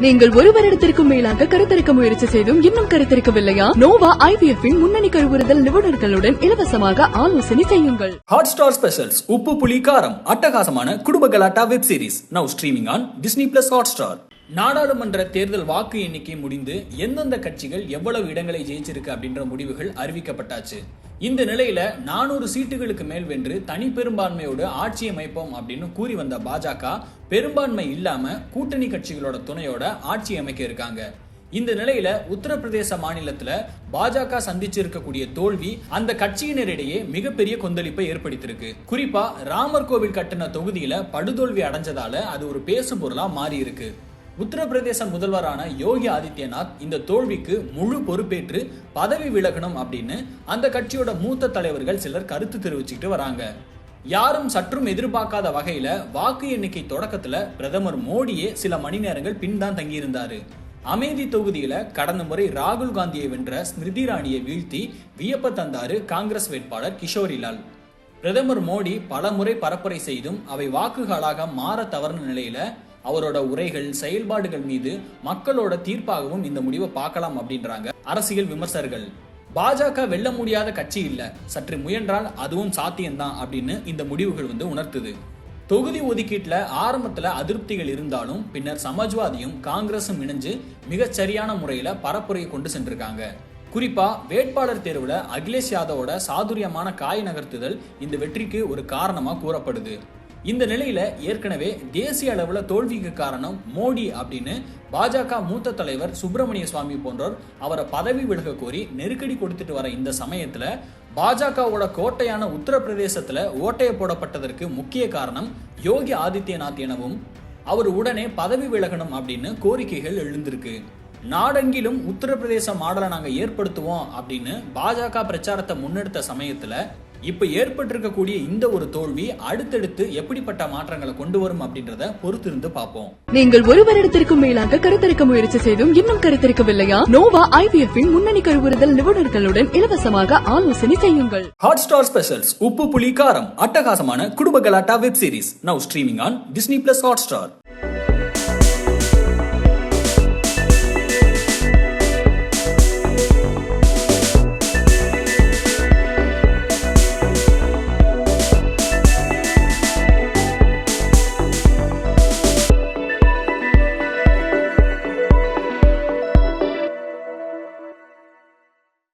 நீங்கள் ஒரு வருடத்திற்கும் மேலாக கருத்தரிக்க முயற்சி செய்தும் இன்னும் கருத்தரிக்கவில்லையா? நோவா ஐவிஎஃப் முன்னணி கருவுறுதல் நிபுணர்களுடன் இலவசமாக ஆலோசனை செய்யுங்கள். ஹாட் ஸ்டார் ஸ்பெஷல்ஸ் உப்பு புளி காரம் அட்டகாசமான குடும்ப கலாட்டா web series now streaming on Disney plus Hotstar நாடாளுமன்ற தேர்தல் வாக்கு எண்ணிக்கை முடிந்து எந்தெந்த கட்சிகள் எவ்வளவு இடங்களை ஜெயிச்சிருக்கு அப்படின்ற முடிவுகள் அறிவிக்கப்பட்டாச்சு. இந்த நிலையில நானூறு சீட்டுகளுக்கு மேல் வென்று தனி பெரும்பான்மையோடு ஆட்சி அமைப்போம் அப்படின்னு கூறி வந்த பாஜக பெரும்பான்மை இல்லாம கூட்டணி கட்சிகளோட துணையோட ஆட்சி அமைக்க இருக்காங்க. இந்த நிலையில உத்தரப்பிரதேச மாநிலத்துல பாஜக சந்திச்சிருக்கக்கூடிய தோல்வி அந்த கட்சியினரிடையே மிகப்பெரிய கொந்தளிப்பை ஏற்படுத்தியிருக்கு. குறிப்பா ராமர் கோவில் கட்டின தொகுதியில படுதோல்வி அடைஞ்சதால அது ஒரு பேசும் பொருளா மாறி இருக்கு உத்தரப்பிரதேச முதல்வரான யோகி ஆதித்யநாத் இந்த தோல்விக்கு முழு பொறுப்பேற்று பதவி விலகணும் அப்படின்னு அந்த கட்சியோட மூத்த தலைவர்கள் சிலர் கருத்து தெரிவிச்சுக்கிட்டு வராங்க. யாரும் சற்றும் எதிர்பார்க்காத வகையில வாக்கு எண்ணிக்கை தொடக்கத்துல பிரதமர் மோடியே சில மணி நேரங்கள் பின் தான் தங்கியிருந்தாரு. அமேதி தொகுதியில கடந்த முறை ராகுல் காந்தியை வென்ற ஸ்மிருதி ராணியை வீழ்த்தி வியப்ப தந்தாரு காங்கிரஸ் வேட்பாளர் கிஷோரிலால் பிரதமர் மோடி பல முறை பரப்புரை செய்தும் அவை வாக்குகளாக மாற தவறுன நிலையில அவரோட உரைகள் செயல்பாடுகள் மீது மக்களோட தீர்ப்பாகவும் இந்த முடிவை பார்க்கலாம் அப்படின்றாங்க அரசியல் விமர்சகர்கள். பாஜக வெல்ல முடியாத கட்சி இல்ல. சற்று முயன்றால் அதுவும் சாத்தியம்தான் அப்படின்னு இந்த முடிவுகள் வந்து உணர்த்துது. தொகுதி ஒதுக்கீட்டுல ஆரம்பத்துல அதிருப்திகள் இருந்தாலும் பின்னர் சமாஜ்வாதியும் காங்கிரசும் இணைஞ்சு மிகச்சரியான முறையில் பரப்புரையை கொண்டு சென்றிருக்காங்க. குறிப்பா வேட்பாளர் தேர்வுல அகிலேஷ் யாதவோட சாதுரியமான காய் நகர்த்துதல் இந்த வெற்றிக்கு ஒரு காரணமாக கூறப்படுது. இந்த நிலையில ஏற்கனவே தேசிய அளவுல தோல்விக்கு காரணம் மோடி அப்படின்னு பாஜக மூத்த தலைவர் சுப்பிரமணிய சுவாமி போன்றோர் அவரை பதவி விலக கோரி நெருக்கடி கொடுத்துட்டு வர இந்த சமயத்துல பாஜகவோட கோட்டையான உத்தரப்பிரதேசத்துல ஓட்டையை போடப்பட்டதற்கு முக்கிய காரணம் யோகி ஆதித்யநாத் எனவும் அவர் உடனே பதவி விலகணும் அப்படின்னு கோரிக்கைகள் எழுந்திருக்கு. நாடெங்கிலும் உத்தரப்பிரதேச மாடலை நாங்கள் ஏற்படுத்துவோம் அப்படின்னு பாஜக பிரச்சாரத்தை முன்னெடுத்த சமயத்துல இப்ப ஏற்பட்டிருக்கக்கூடிய இந்த ஒரு தோல்வி அடுத்தடுத்து எப்படிப்பட்ட மாற்றங்களை கொண்டு வரும் அப்படின்றத பொறுத்திருந்து பார்ப்போம். நீங்கள் ஒரு வருடத்திற்கும் மேலாக கருத்தரிக்க முயற்சி செய்தும் இன்னும் கருத்தரிக்கவில்லையா? நோவா ஐவிஎஃப் இன் முன்னணி கருவுறுதல் நிபுணர்களுடன் இலவசமாக ஆலோசனை செய்யுங்கள். ஹாட் ஸ்டார் ஸ்பெஷல்ஸ் உப்பு புளி காரம் அட்டகாசமான குடும்ப கலாட்டா web series now streaming on Disney plus Hotstar